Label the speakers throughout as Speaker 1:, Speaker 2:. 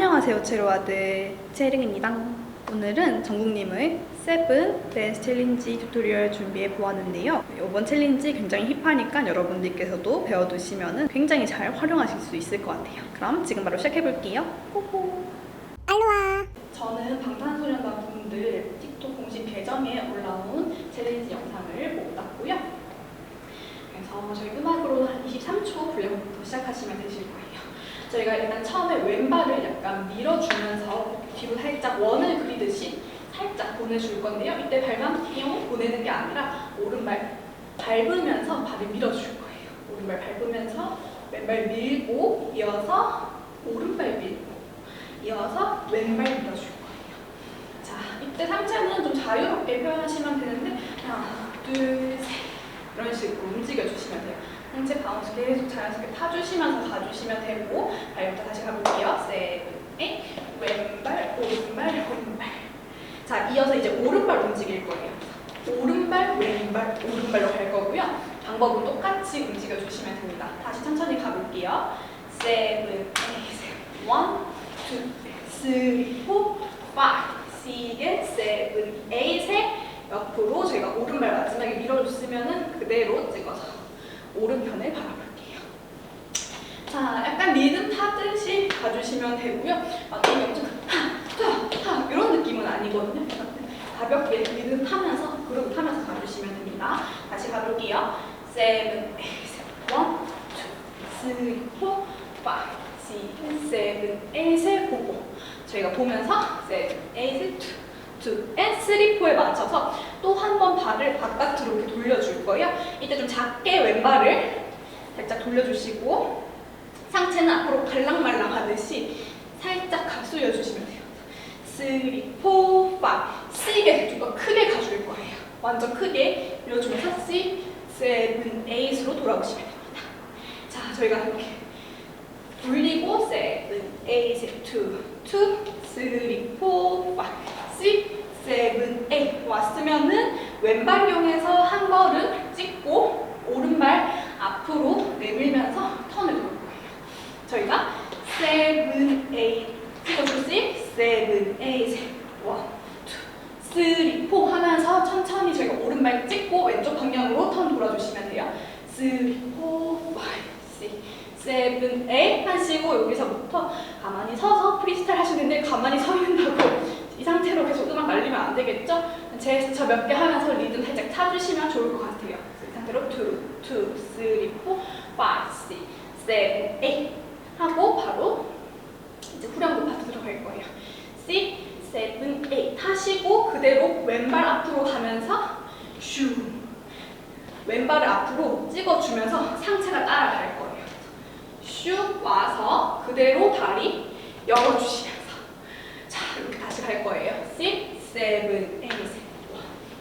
Speaker 1: 안녕하세요 체로아들 채링입니다. 오늘은 정국님의 세븐 댄스 챌린지 튜토리얼 준비해 보았는데요. 이번 챌린지 굉장히 힙하니까 여러분들께서도 배워두시면 굉장히 잘 활용하실 수 있을 것 같아요. 그럼 지금 바로 시작해 볼게요. 호호!
Speaker 2: 알로아
Speaker 1: 저는 방탄소년단 분들 틱톡 공식 계정에 올라온 챌린지 영상을 보고 땄고요. 그래서 저희 음악으로 한 23초 분량부터 시작하시면 되실 거예요 저희가 일단 처음에 왼발을 약간 밀어주면서 뒤로 살짝 원을 그리듯이 살짝 보내줄 건데요. 이때 발만 뿅 보내는 게 아니라 오른발 밟으면서 발을 밀어줄 거예요. 오른발 밟으면서 왼발 밀고 이어서 오른발 밀고 이어서 왼발 밀어줄 거예요. 자, 이때 상체는 좀 자유롭게 표현하시면 되는데 하나, 둘, 셋 이런 식으로 움직여주시면 돼요. 상체 바운스 계속 자연스럽게 타주시면서 가주시면 되고 발부터 다시 가볼게요. 세븐, 에잇 왼발, 오른발, 오른발 자, 이어서 이제 오른발 움직일 거예요. 오른발, 왼발, 오른발로 갈 거고요. 방법은 똑같이 움직여 주시면 됩니다. 다시 천천히 가볼게요. 세븐, 에잇, 원, 투, 쓰리, 포, 파이브, 시게, 세븐, 에잇에 옆으로 저희가 오른발 마지막에 밀어줬으면 은 그대로 찍어서 오른편을 바라볼게요. 자, 약간 리듬 타듯이 가주시면 되고요. 막히면 엄청 하, 하, 하 이런 느낌은 아니거든요. 가볍게 리듬 타면서 그룹 타면서 가주시면 됩니다. 다시 가볼게요. 세븐, 에잇, 원, 투, 쓰리, 포, 파이브, 시, 세븐, 에잇, 보고 저희가 보면서 세븐, 에잇, 투, 투, 앤 쓰리, 포에 맞춰서 또 한 번 발을 바깥으로 이렇게 돌려줄 거예요. 이때 좀 작게 왼발을 살짝 돌려주시고 상체는 앞으로 갈랑말랑 하듯이 살짝 각수여 주시면 돼요. 3, 4, 5 세게 좀더 크게 가줄 거예요. 완전 크게 밀어주면서 6, 7, 8으로 돌아오시면 됩니다. 자, 저희가 이렇게 돌리고 7, 8, 2, 2, 3, 4, 5, 6, 7, 8 왔으면은 왼발 이용해서 한 걸음 찍고 오른발 앞으로 내밀면서 턴을 돌 거예요. 저희가 7, 8 찍어주시 7, 8, 1, 2, 3, 4 하면서 천천히 저희가 오른발 찍고 왼쪽 방향으로 턴 돌아주시면 돼요. 3, 4, 5, 6, 7, 8 하시고 여기서부터 가만히 서서 프리스타일 하시는데 가만히 서 있는다고 이 상태로 계속 음악 날리면 안 되겠죠? 제스처 몇 개 하면서 리듬 살짝 타주시면 좋을 것 같아요. 이 상태로 2, 2, 3, 4, 5, 6, 7, 8 하고 바로 이제 후렴구 파트 들어갈 거예요. 6, 7, 8 하시고 그대로 왼발 앞으로 가면서 슈 왼발을 앞으로 찍어주면서 상체가 따라갈 거예요. 슉 와서 그대로 다리 다시 갈 거예요. 6, 7, 8,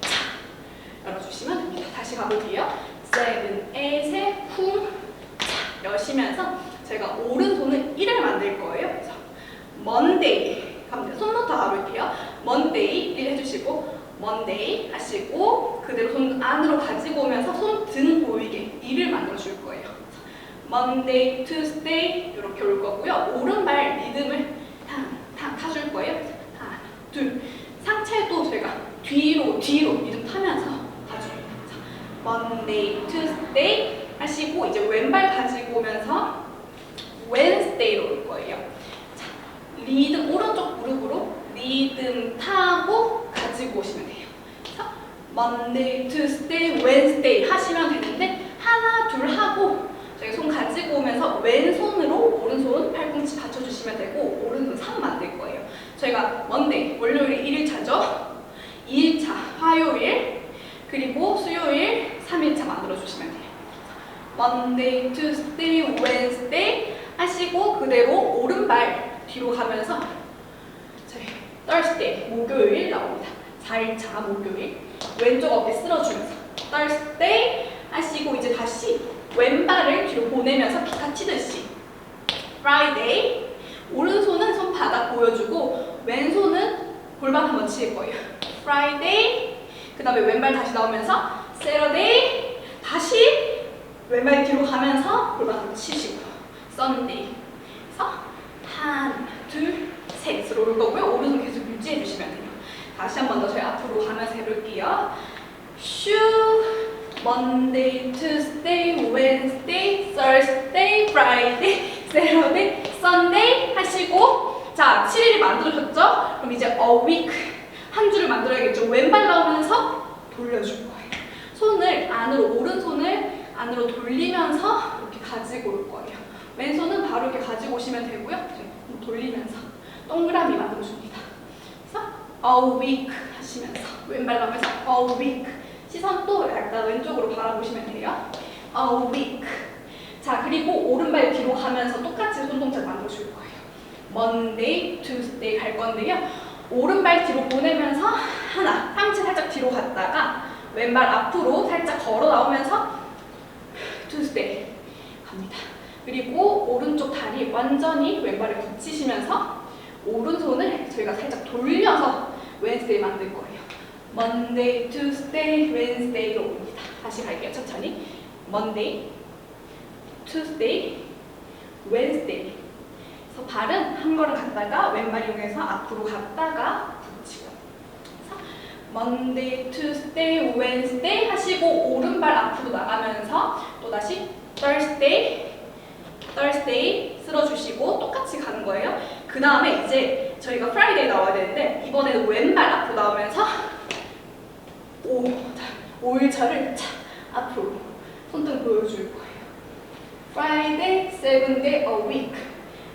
Speaker 1: 자 열어주시면 됩니다. 다시 가볼게요. 7, 8, 쿵 자, 여시면서 제가 오른손을 1을 만들 거예요. 그래서 먼데이 가면 손부터 가볼게요. 먼데이 1 해주시고 먼데이 하시고 그대로 손 안으로 가지고 오면서 손 등 보이게 2를 만들어 줄 거예요. 먼데이, 투스데이 이렇게 올 거고요. 오른발 리듬을 탕탕 타줄 거예요. 하나, 둘. 상체도 제가 뒤로 뒤로 리듬 타면서 가줘요. 먼데이, 투스데이 이제 왼발 가지고 오면서 웬스데이로 올 거예요. 자, 리듬 오른쪽 무릎으로 리듬 타고 가지고 오시면 돼요. 그래서 Monday, Tuesday, Wednesday 하시면 되는데 하나 둘 하고 저희 손 가지고 오면서 왼손으로 오른손 팔꿈치 받쳐주시면 되고 오른손 3 만들 거예요. 저희가 Monday 월요일이 1일차죠. 2일차 화요일 그리고 수요일 3일차 만들어 주시면 돼요. Monday, Tuesday, Wednesday 하시고 그대로 오른발 뒤로 가면서 저희 Thursday 목요일 나옵니다. 4일차 목요일 왼쪽 어깨 쓸어주면서 Thursday 하시고 이제 다시 왼발을 뒤로 보내면서 기타 치듯이 Friday 오른손은 손바닥 보여주고 왼손은 골반 한번 칠 거예요. Friday 그 다음에 왼발 다시 나오면서 Saturday 다시 왼발 뒤로 가면서 골반 치시고 Sunday 그래서 하나 둘돌 거고요. 오른손 계속 유지해 주시면 돼요. 다시 한 번 더 저희 앞으로 가면서 해볼게요. 슈 Monday, Tuesday, Wednesday, Thursday, Friday, Saturday, Sunday 하시고 자 7일이 만들어졌죠? 그럼 이제 a week 한 줄을 만들어야겠죠. 왼발 나오면서 돌려줄 거예요. 손을 안으로 오른손을 안으로 돌리면서 이렇게 가지고 올 거예요. 왼손은 바로 이렇게 가지고 오시면 되고요. 돌리면서 동그라미 만들어줍니다. 그래서 a week 하시면서 왼발 나오면서 a week 시선 또 약간 왼쪽으로 바라보시면 돼요. a week 자 그리고 오른발 뒤로 가면서 똑같이 손동작 만들어줄 거예요. Monday, Tuesday 갈 건데요. 오른발 뒤로 보내면서 하나 상체 살짝 뒤로 갔다가 왼발 앞으로 살짝 걸어 나오면서 Tuesday 갑니다. 그리고 오른쪽 다리 완전히 왼발에 붙이시면서 오른손을 저희가 살짝 돌려서 wednesday 만들 거예요. Monday, Tuesday, Wednesday로 옵니다. 다시 갈게요. 천천히. Monday, Tuesday, Wednesday. 그래서 발은 한 걸음 갔다가 왼발 이용해서 앞으로 갔다가 붙이고. Monday, Tuesday, Wednesday 하시고 오른발 앞으로 나가면서 또 다시 Thursday, Thursday 쓸어주시고 똑같이 가는 거예요. 그 다음에 이제 저희가 Friday 나와야 되는데 이번에는 왼발 앞으로 나오면서 오, 자, 5일차를 차 앞으로 손등 보여줄 거예요. Friday, seven day a week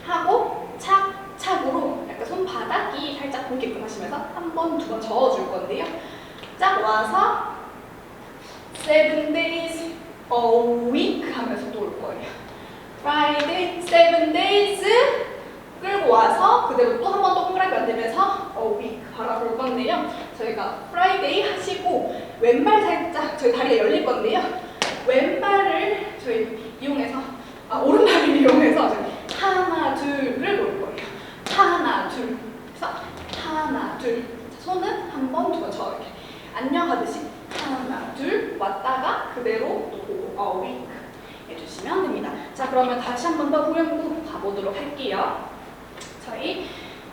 Speaker 1: 하고 착착으로 약간 손바닥이 살짝 보이게끔 하시면서 한 번, 두 번 저어줄 건데요. 짝 와서 seven days a week 하면서 또 올 거예요. Friday, seven days 끌고 와서 그대로 또 한 번 동그랗게 만들면서 a week 바라볼 건데요. 저희가 Friday 하시고 왼발 살짝 저희 다리가 열릴 건데요. 왼발을 저희 이용해서 아 오른발을 이용해서 하나 둘 끌고 올 거예요. 하나 둘 그래서 하나 둘 자, 손은 한 번 두번 저 이렇게 안녕하듯이 둘 왔다가 그대로 또 a week 해주시면 됩니다. 자 그러면 다시 한 번 더 후렴구 가보도록 할게요. 저희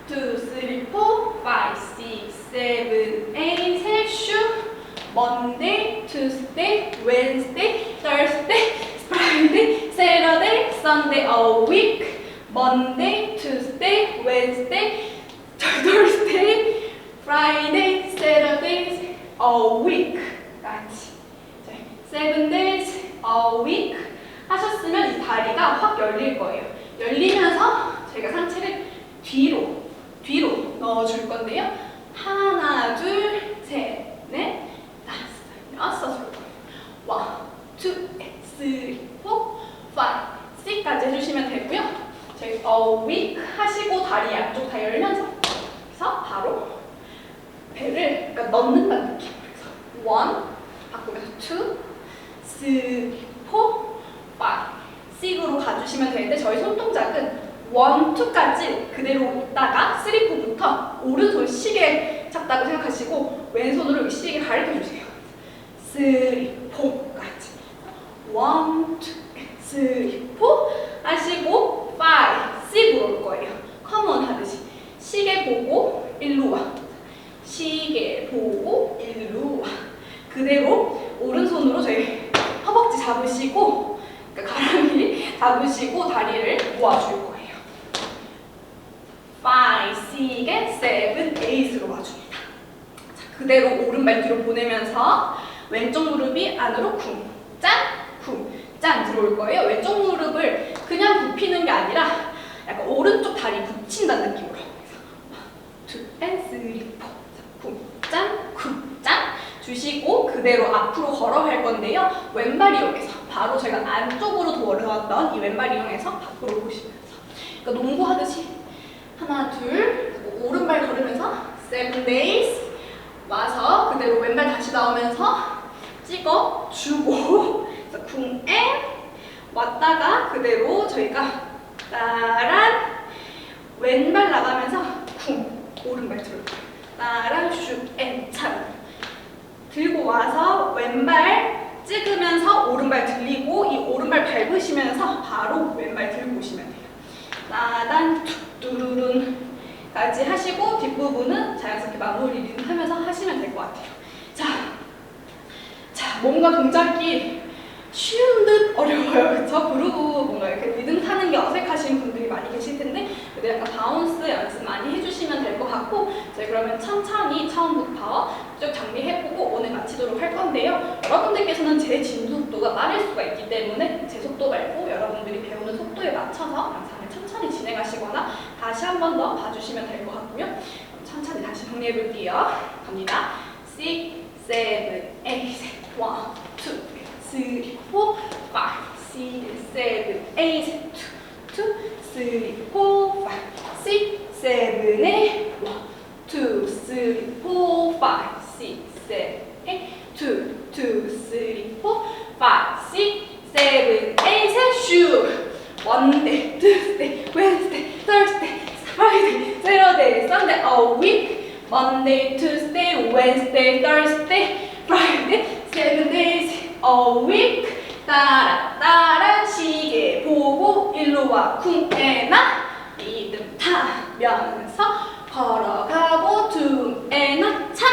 Speaker 1: 2, 3, 4, 5, 6, 7, 8, 셋, 슈 Monday, Tuesday, Wednesday, Thursday, Friday, Saturday, Sunday, a week Monday, Tuesday, Wednesday, Thursday, Friday, Saturday, a week 네, seven days a week 하셨으면 이 다리가 확 열릴 거예요. 열리면서 저희가 상체를 뒤로 뒤로 넣어줄 건데요. 하나, 둘, 셋, 넷, 다섯, 여섯 줄 거예요. 원, 투, 쓰리, 포, 파이브, 식까지 해주시면 되고요. 저희 a week 하시고 다리 양쪽 다 열면서 그래서 바로 배를 그러니까 넣는다는 느낌으로 해서 one 바꾸면서 two, four, five, six으로 가주시면 되는데 저희 손동작은 원, 투까지 그대로 있다가 쓰리, 포부터 오른손 시계 잡다고 생각하시고 왼손으로 이 시계 가르쳐 주세요. 쓰리, 포까지 원, 투, 쓰리, 포 하시고 파이브, 식으로 올 거예요. 커먼 하듯이 시계 보고 일로 와. 시계 보고 일로 와. 그대로 오른손으로 저희 허벅지 잡으시고 그러니까 가랑이 잡으시고 다리를 모아줄 거예요. 5, 6, 7, 8으로 와줍니다. 자, 그대로 오른발 뒤로 보내면서 왼쪽 무릎이 안으로 쿵, 짠, 쿵, 짠 들어올 거예요. 왼쪽 무릎을 그냥 굽히는 게 아니라 약간 오른쪽 다리 붙인다는 느낌으로. 그래서 2, and 3, 4. 쿵, 주시고 그대로 앞으로 걸어갈 건데요. 왼발 이용해서 바로 저희가 안쪽으로 돌아왔던 이 왼발 이용해서 밖으로 보시면서. 그러니까 농구 하듯이. 하나, 둘 오른발 걸으면서 seven days 와서 그대로 왼발 다시 나오면서 찍어 주고. 앤 왔다가 그대로 저희가 따란 왼발 나가면서 쿵 오른발 들어 따란 슛앤 찬 들고 와서 왼발 찍으면서 오른발 들리고 이 오른발 밟으시면서 바로 왼발 들고 오시면 돼요. 나단 툭 뚜루룬 까지 하시고 뒷부분은 자연스럽게 마무리 리듬 하면서 하시면 될 것 같아요. 자, 자 뭔가 동작이 쉬운 듯 어려워요. 그쵸? 그루브 뭔가 이렇게 리듬 타는 게 어색하신 분들이 많이 계실 텐데 그래도 약간 바운스 연습 많이 해주시면 될 것 같고 저희 그러면 천천히 처음부터 쭉 정리해보고 오늘 마치도록 할 건데요. 여러분들께서는 제 진속도가 빠를 수가 있기 때문에 제 속도 말고 여러분들이 배우는 속도에 맞춰서 영상을 천천히 진행하시거나 다시 한 번 더 봐주시면 될 것 같고요. 천천히 다시 정리해볼게요. 갑니다. 6, 7, 8, 1, 2, 3, 4, 5, 6, 7, 8, 2, 2, 3, 4, 5, 6, 7, 8, 1, 2, 3, 4, 5, 6, 7, 8, 2, 2, 3, 4, 5, 6, 7, 8, 슈! Monday, Tuesday, Wednesday, Thursday, Friday, Saturday, Sunday, a week. Monday, Tuesday, Wednesday, Thursday, Friday, seven days a week. 따라 따라 시계 보고 일로 와 쿵에나 리듬 타면서 걸어가고 둠에나 차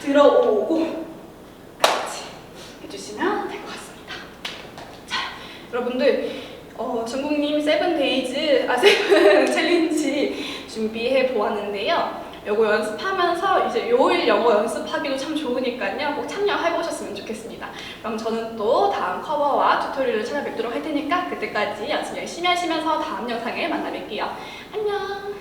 Speaker 1: 들어오고 같이 해주시면 될 것 같습니다. 자, 여러분들 어, 중국님 세븐데이즈 아 세븐 챌린지 준비해 보았는데요. 요거 연습하면서 이제 요일 영어 연습하기도 참 좋으니까요. 꼭 참여해 보셨으면 좋겠습니다. 그럼 저는 또 다음 커버와 튜토리얼을 찾아뵙도록 할 테니까 그때까지 연습 열심히 하시면서 다음 영상에 만나 뵐게요. 안녕.